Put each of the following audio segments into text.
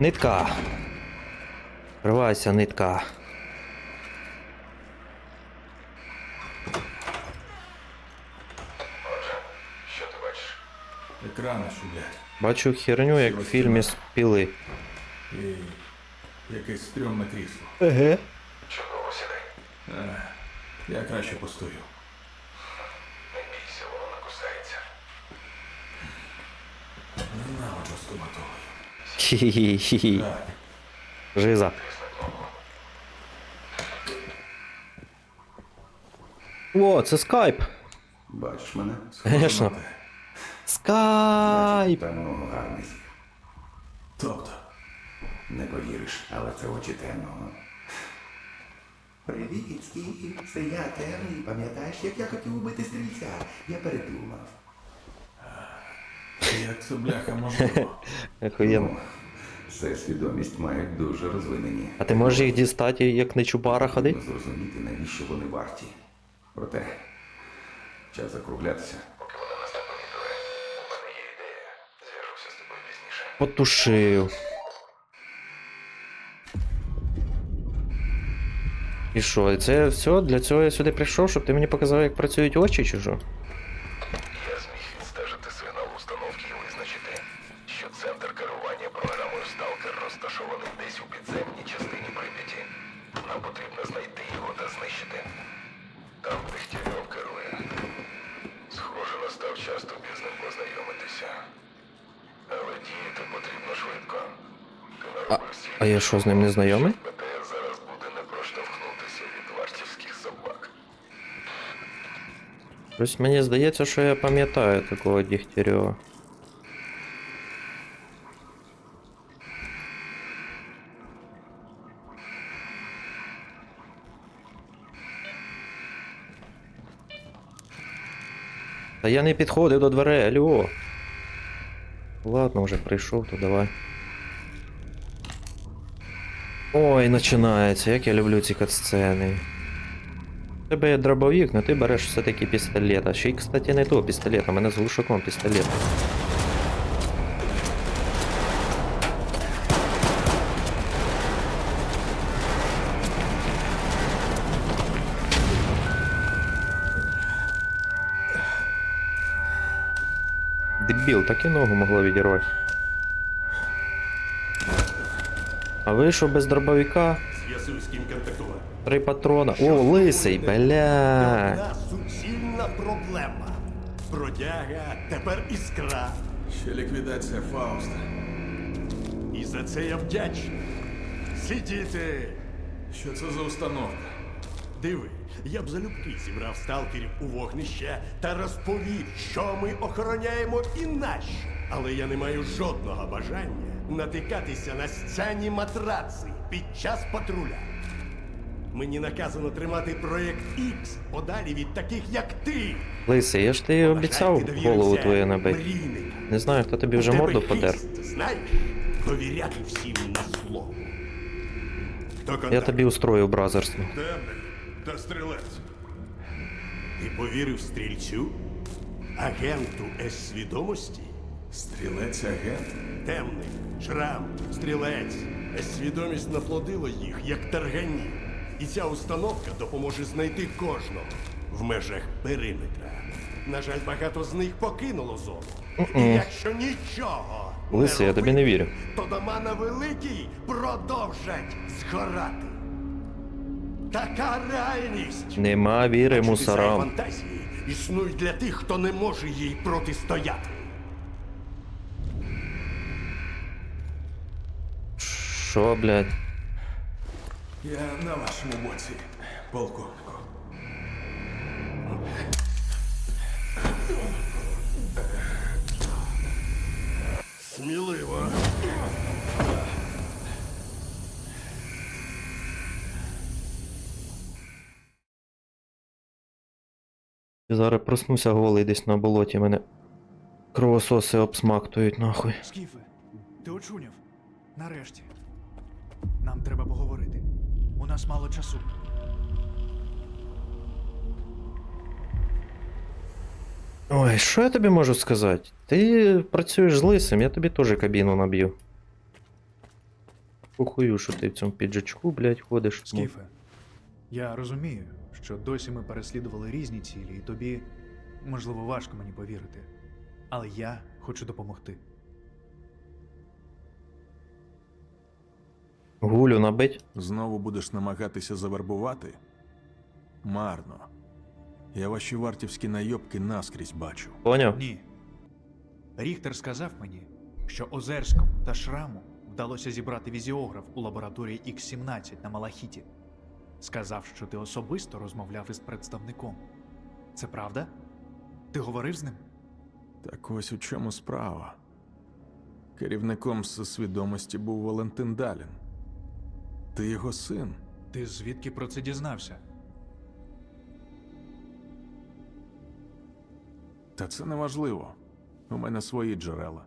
Нитка. Вривайся, нитка. Що ти бачиш? Екрани шумлять. Бачу херню, як в фільмі спіли. І якесь стрьомне крісло. Еге. Чудово сідай. Е, я краще постою. Не бійся, воно не кусається. Ненавиджу стоматологів. Хі-хі-хі. Жиза. О, це скайп. Бачиш мене? Те. Скайп. Темного гарний. Тобто, Не повіриш, але це очі темного. Привіт, Стів. Це я темний. Пам'ятаєш, як я хотів убити стрільця? Я передумав. як це бляха можливо? Охуєнно. Все свідомість мають дуже розвинені. А ти можеш їх дістати, як не чубара ходить? Зрозуміти, навіщо вони варті. Проте, час закруглятися. Поки вони нас не помітили, у мене є ідея. Зв'яжуся з тобою пізніше. Потушив. І що, і це все? Для цього я сюди прийшов, щоб ти мені показав, як працюють очі, чи що? Ти наробив стільки А я що, з ним не знайомий? що БТС зараз буде не проштовхнутися від вартівських собак. Ось мені здається, що я пам'ятаю такого Дігтярьова. Та я не підходив до дверей, алло. Ладно, вже прийшов, то давай. Ой, починається, як я люблю ці катсцени. У тебе є дробовик, але ти береш все-таки пістолет. А ще й, кстати, не то пістолет, а мене з глушаком пістолет. Дебіл, так і ногу могло відірвати. А ви що без дробовика? З'ясуй, з ким контактувати. Три патрона. О, лисий, бля. Суцільна проблема. Бродяга, тепер іскра. Ще ліквідація Фауста. І за це я вдячний. Сидіти. Що це за установка? Диви, я б залюбки зібрав сталкерів у вогнище та розповів, що ми охороняємо і нащо. Але я не маю жодного бажання натикатися на сцяні матраци під час патруля. Мені наказано тримати проєкт X подалі від таких, як ти. Лисий, я ж ти обіцяв голову твою набити. Не знаю, хто тобі вже У тебе морду подер. хист, Знаєш, довіряти всім на слово. Хто Я контакт? тобі устрою бразерство. Темний та стрілець. Ти повірив стрільцю? Агенту С-свідомості? Стрілець агент? Темний, шрам, стрілець. С-свідомість наплодила їх, як таргані. І ця установка допоможе знайти кожного в межах периметра. На жаль, багато з них покинуло зону. І якщо нічого Лисий, я тобі не вірю. то дома на великій продовжать згорати. Така реальність. Нема віри мусорам. фантазії існують для тих, хто не може їй протистояти. Що, блядь? Я на вашому боці, полковнику. Сміливо. Зараз проснуся голий десь на болоті, мене кровососи обсмактують нахуй. Скіфе, ти очуняв? Нарешті. Нам треба поговорити. У нас мало часу. Ой, що я тобі можу сказати? Ти працюєш з лисим, я тобі теж кабіну наб'ю. Похую, що ти в цьому піджачку, блядь, ходиш. Ну, Скіфе, я розумію, що досі ми переслідували різні цілі, і тобі, можливо, важко мені повірити. Але я хочу допомогти. Гулю набить? Знову будеш намагатися завербувати? Марно. Я ваші вартівські найобки наскрізь бачу. Поняв? Ні. Ріхтер сказав мені, що Озерському та Шраму вдалося зібрати візіограф у лабораторії X-17 на Малахіті. Сказав, що ти особисто розмовляв із представником. Це правда? Ти говорив з ним? Так ось у чому справа. Керівником свідомості був Валентин Далін. Ти його син. Ти звідки про це дізнався? Та це не важливо. У мене свої джерела.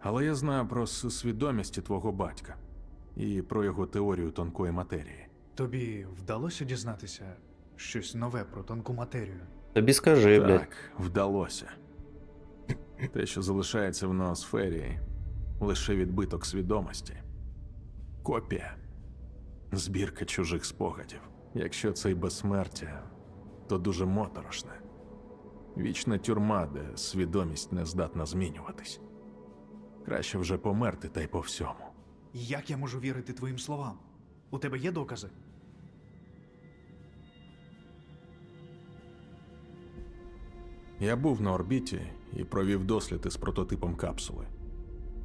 Але я знаю про свідомість твого батька і про його теорію тонкої матерії. Тобі вдалося дізнатися щось нове про тонку матерію? Тобі скажи, блядь. Так, вдалося. Те, що залишається в ноосфері, лише відбиток свідомості. Копія. Збірка чужих спогадів. Якщо це й безсмертя, то дуже моторошне. Вічна тюрма, де свідомість не здатна змінюватись. Краще вже померти та й по всьому. Як я можу вірити твоїм словам? У тебе є докази? Я був на орбіті і провів дослід із прототипом капсули.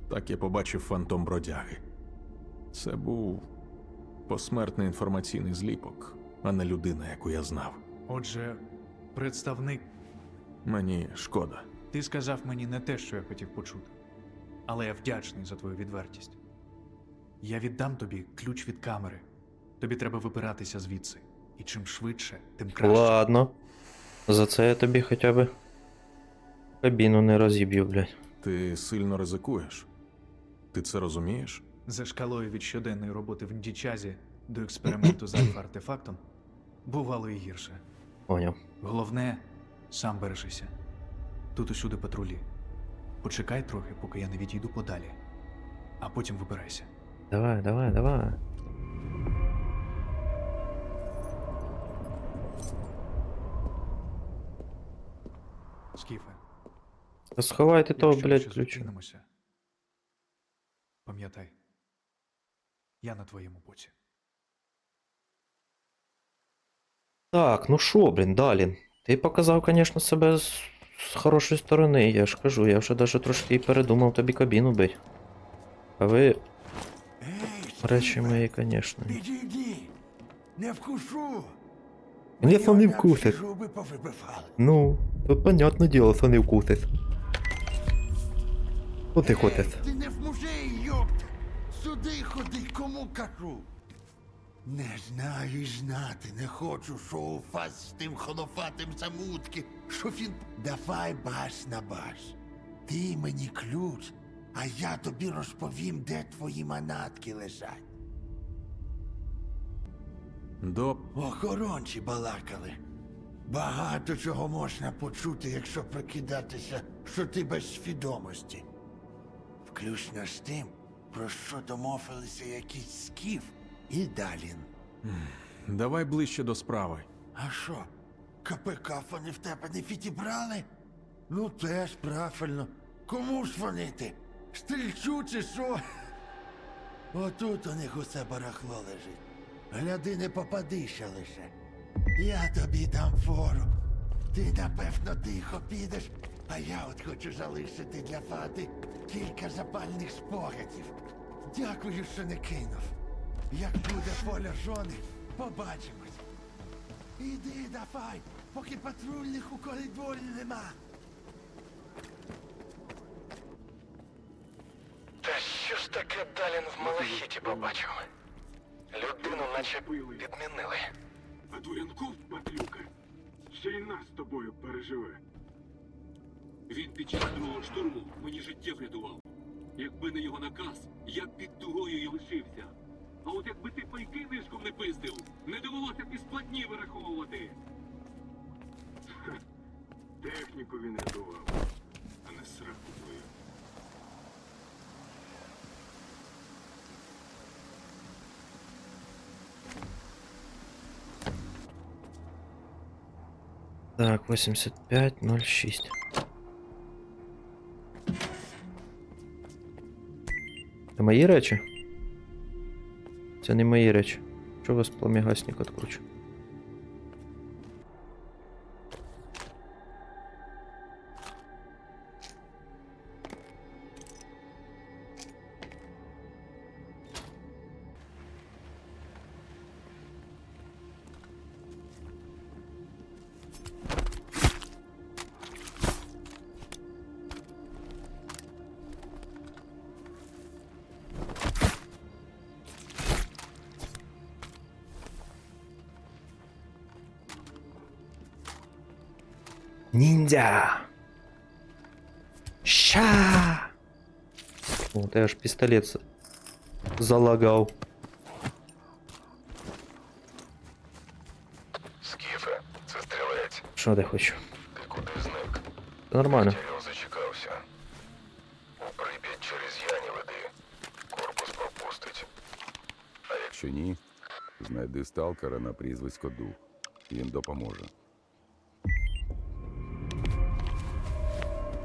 Так я побачив фантом бродяги. Це був посмертний інформаційний зліпок, а не людина, яку я знав. Отже, представник, Мені шкода. ти сказав мені не те, що я хотів почути. Але я вдячний за твою відвертість. Я віддам тобі ключ від камери. Тобі треба вибиратися звідси. І чим швидше, тим краще. Ладно. За це я тобі хоча б кабіну не розіб'ю, блядь. Ти сильно ризикуєш. Ти це розумієш? За шкалою від щоденної роботи в Ндічазі до експерименту з альфа-артефактом бувало і гірше. Поняв. Головне, сам бережися. Тут усюди патрулі. Почекай трохи, поки я не відійду подалі, а потім вибирайся. Давай, давай, давай. Скіфе, Та Сховайте того, блядь, зустрінемося, Пам'ятай, я на твоєму боці. Так, ну шо, блін, далі. Ти показав, звісно, себе з, з хорошої сторони, я ж кажу, я вже даже трошки передумав тобі кабіну бить. А ви, речі мої, звісно. Підійди, не вкушу. Ні, сам не вкусить. Ну, то понятне діло, що не вкусить. Що ти хочеш? Ти не в музеї, йопта. Сюди ходи, кому кажу. Не знаю і знати, не хочу, що у фас з тим холофатим замутки, що він... Давай баш на баш. Ти мені ключ, а я тобі розповім, де твої манатки лежать. До Охоронці балакали. Багато чого можна почути, якщо прикидатися, що ти без свідомості. Включно з тим, про що домовилися якийсь скіф і Далін. давай ближче до справи. А що, КПК вони в тебе не відібрали? Ну теж правильно. Кому ж дзвонити? Стрільчу чи що? Отут у них усе барахло лежить. Гляди, не попади ще лише. Я тобі дам фору. Ти напевно тихо підеш, а я от хочу залишити для фати кілька запальних спогадів. Дякую, що не кинув. Як буде поля жони, побачимось. Іди давай, поки патрульних у коридорі нема. Та що ж таке Далін в Малахіті побачив? Людину наче підмінили. А Дурянков, падлюка, ще й нас з тобою переживе. Він під час другого штурму мені життя врятував. Якби не його наказ, я б під дугою і лишився. А от якби ти пайки нишком не пиздив, не довелося б і складні вираховувати. Техніку він рятував, а не сраку твою. Так, 85.06. Це мої речі? Це не мої речі. Чого вас пламігасник відкручу? Ніндзя! Ща! О, ти аж пістолет з- залагав. Скіфе, це стрілець. Що ти хочеш? Ти куди зник? Нормально. Кирил зачекався. У Прип'ять через Яні веди. Корпус пропустить. Якщо ні, знайди сталкера на прізвисько Дух. Він допоможе.